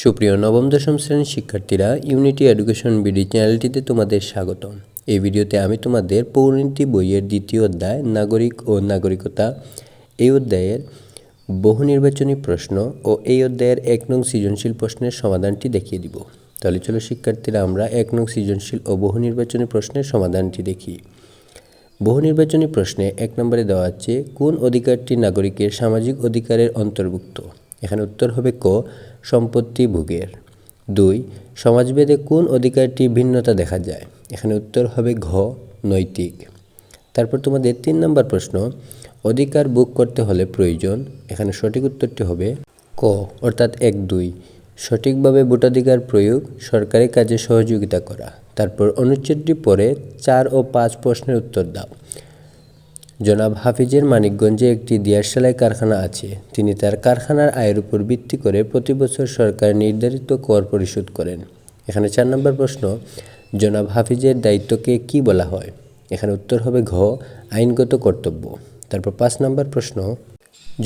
সুপ্রিয় নবম, দশম শ্রেণির শিক্ষার্থীরা ইউনিটি এডুকেশন বিডি চ্যানেলটিতে তোমাদের স্বাগতম। এই ভিডিওতে আমি তোমাদের পৌরনীতি বইয়ের দ্বিতীয় অধ্যায়, নাগরিক ও নাগরিকতা, এই অধ্যায়ের বহু নির্বাচনী প্রশ্ন ও এই অধ্যায়ের এক নং সৃজনশীল প্রশ্নের সমাধানটি দেখিয়ে দিব। তাহলে চলো শিক্ষার্থীরা, আমরা এক নং সৃজনশীল ও বহু নির্বাচনী প্রশ্নের সমাধানটি দেখি। বহু নির্বাচনী প্রশ্নে এক নম্বরে দেওয়া আছে, কোন অধিকারটি নাগরিকের সামাজিক অধিকারের অন্তর্ভুক্ত? এখানে উত্তর হবে ক সম্পত্তি ভোগের। দুই, সমাজভেদে কোন অধিকারটি ভিন্নতা দেখা যায়? এখানে উত্তর হবে ঘ, নৈতিক। তারপর তোমাদের তিন নম্বর প্রশ্ন, অধিকার ভোগ করতে হলে প্রয়োজন। এখানে সঠিক উত্তরটি হবে ক, অর্থাৎ এক, দুই। সঠিকভাবে ভোটাধিকার প্রয়োগ, সরকারি কাজে সহযোগিতা করা। তারপর অনুচ্ছেদটি পরে চার ও পাঁচ প্রশ্নের উত্তর দাও। জনাব হাফিজের মানিকগঞ্জে একটি দিয়ার সেলাই কারখানা আছে। তিনি তার কারখানার আয়ের উপর ভিত্তি করে প্রতি বছর সরকার নির্ধারিত কর পরিশোধ করেন। এখানে চার নম্বর প্রশ্ন, জনাব হাফিজের দায়িত্বকে কি বলা হয়? এখানে উত্তর হবে ঘ, আইনগত কর্তব্য। তারপর পাঁচ নম্বর প্রশ্ন,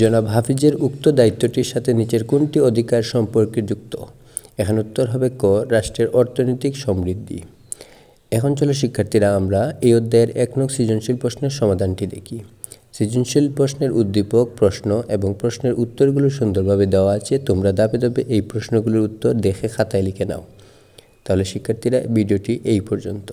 জনাব হাফিজের উক্ত দায়িত্বটির সাথে নিচের কোনটি অধিকার সম্পর্কে যুক্ত? এখানে উত্তর হবে ক, রাষ্ট্রের অর্থনৈতিক সমৃদ্ধি। এখন চলো শিক্ষার্থীরা, আমরা এই অধ্যায়ের এক নং সৃজনশীল প্রশ্নের সমাধানটি দেখি। সৃজনশীল প্রশ্নের উদ্দীপক, প্রশ্ন এবং প্রশ্নের উত্তরগুলো সুন্দরভাবে দেওয়া আছে। তোমরা দাপে দাপে এই প্রশ্নগুলোর উত্তর দেখে খাতায় লিখে নাও। তাহলে শিক্ষার্থীরা, ভিডিওটি এই পর্যন্ত।